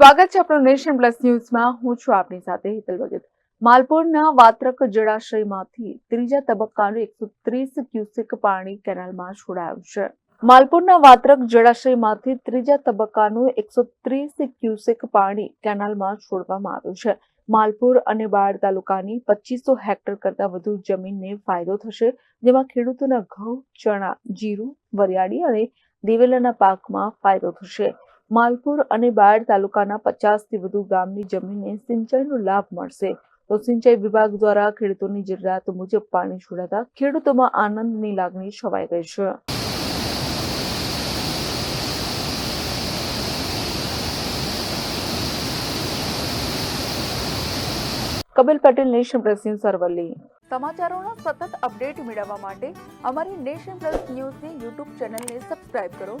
સ્વાગત છે આપણું નેશન પ્લસ ન્યૂઝમાં. હું છું આપની સાથે હિતલ ભગત. માલપુરના વાત્રક જળાશયમાંથી ત્રીજા તબક્કાનું એકસો ત્રીસ ક્યુસેક પાણી કેનાલમાં છોડાયું છે. માલપુરના વાત્રક જળાશયમાંથી ત્રીજા તબક્કાનું એકસો ત્રીસ ક્યુસેક પાણી કેનાલમાં છોડવામાં આવ્યું છે. માલપુર અને બાળ તાલુકાની પચીસો હેક્ટર કરતાં વધુ જમીનને ફાયદો થશે, જેમાં ખેડૂતોના ઘઉં, ચણા, જીરું, વરિયાળી અને દિવેલાના પાકમાં ફાયદો થશે. માલપુર અને બાયડ તાલુકાના પચાસથી વધુ ગામની જમીનને સિંચાઈનો લાભ મળશે. તો સિંચાઈ વિભાગ દ્વારા ખેડૂતોની જરૂરિયાત મુજબ પાણી છોડાતા ખેડૂતોમાં આનંદની લાગણી છવાઈ ગઈ છે. Kapil Patel, Nation Press News Aravalli. સમાચારોના સતત અપડેટ મેળવવા માટે અમારી નેશન પ્લસ ન્યૂઝની યુટ્યુબ ચેનલને સબસ્ક્રાઇબ કરો.